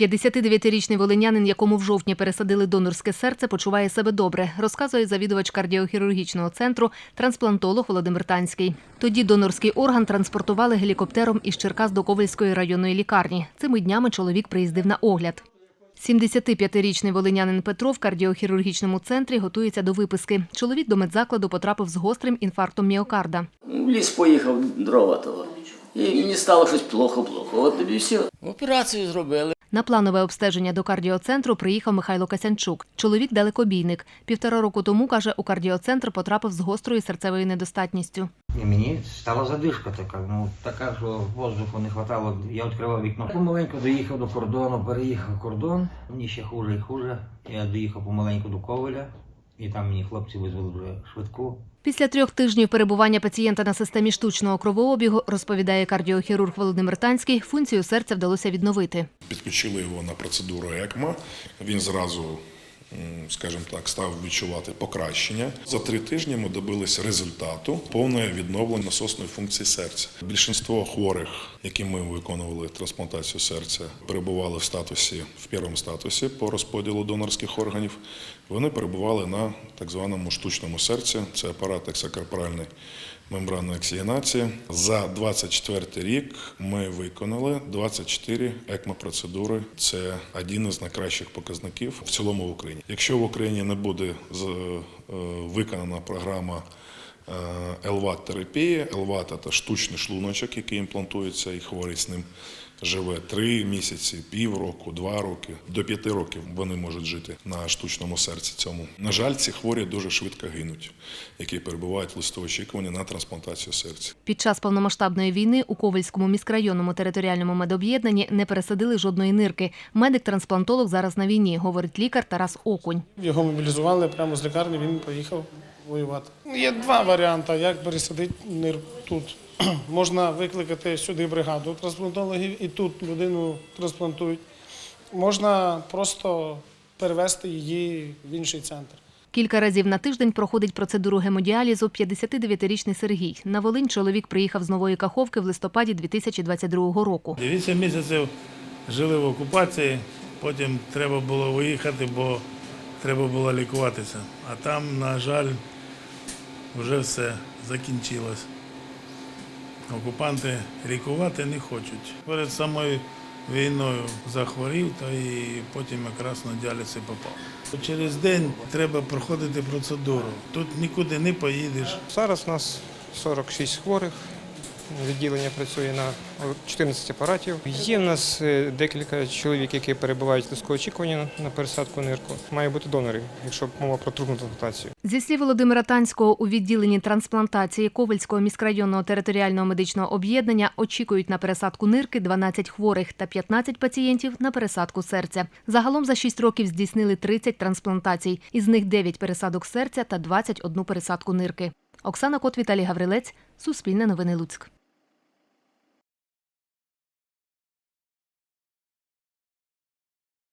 59-річний волинянин, якому в жовтні пересадили донорське серце, почуває себе добре, розказує завідувач кардіохірургічного центру трансплантолог Володимир Танський. Тоді донорський орган транспортували гелікоптером із Черкас до Ковельської районної лікарні. Цими днями чоловік приїздив на огляд. 75-річний волинянин Петро в кардіохірургічному центрі готується до виписки. Чоловік до медзакладу потрапив з гострим інфарктом міокарда. В ліс поїхав дрова того. І мені стало щось плохо-плохо. От тобі все. Операцію зробили. На планове обстеження до кардіоцентру приїхав Михайло Касянчук. Чоловік далекобійник. Півтора року тому, каже, у кардіоцентр потрапив з гострою серцевою недостатністю. І мені стала задишка така, ну така, що воздуху не хватало. Я відкривав вікно. Помаленьку доїхав до кордону, переїхав кордон. Мені ще хуже і хуже. Я доїхав помаленьку до Ковеля, і там мені хлопці визвали вже швидку. Після трьох тижнів перебування пацієнта на системі штучного кровообігу, розповідає кардіохірург Володимир Танський, функцію серця вдалося відновити. Підключили його на процедуру ЕКМА. Він зразу, скажімо так, став відчувати покращення. За три тижні ми добилися результату повне відновлення насосної функції серця. Більшинство хворих, яким ми виконували трансплантацію серця, перебували в статусі в першому статусі по розподілу донорських органів. Вони перебували на так званому штучному серці. Це апарат ексакорпоральної мембранної оксигенації. За 24 рік ми виконали 24 ЕКМО-процедури. Це один із найкращих показників в цілому в Україні. Якщо в Україні не буде е, виконана програма е, ЛВАТ-терапії, ЛВАТ – це штучний шлуночок, який імплантується, і хворий з ним живе три місяці, півроку, два роки, до п'яти років вони можуть жити на штучному серці цьому. На жаль, ці хворі дуже швидко гинуть, які перебувають в листові очікування на трансплантацію серця. Під час повномасштабної війни у Ковельському міськрайонному територіальному медоб'єднанні не пересадили жодної нирки. Медик-трансплантолог зараз на війні, говорить лікар Тарас Окунь. Його мобілізували прямо з лікарні, він поїхав воювати. Є два варіанти, як пересадити нир тут. Можна викликати сюди бригаду трансплантологів і тут людину трансплантують. Можна просто перевести її в інший центр. Кілька разів на тиждень проходить процедуру гемодіалізу 59-річний Сергій. На Волинь чоловік приїхав з нової Каховки в листопаді 2022 року. Вісім місяців жили в окупації, потім треба було виїхати, бо треба було лікуватися. А там, на жаль, вже все закінчилось. Окупанти лікувати не хочуть. Перед самою війною захворів, то і потім якраз на діаліці попав. Через день треба проходити процедуру. Тут нікуди не поїдеш. Зараз у нас 46 хворих. Відділення працює на 14 апаратів. Є в нас е, декілька чоловік, які перебувають в очікування на пересадку нирку. Має бути донори, якщо мова про трубну трансплантацію. Зі слів Володимира Танського, у відділенні трансплантації Ковельського міськрайонного територіального медичного об'єднання очікують на пересадку нирки 12 хворих та 15 пацієнтів на пересадку серця. Загалом за 6 років здійснили 30 трансплантацій, із них 9 пересадок серця та 21 пересадку нирки. Оксана Кот, Віталій Гаврилець, Суспільне новини Луцьк.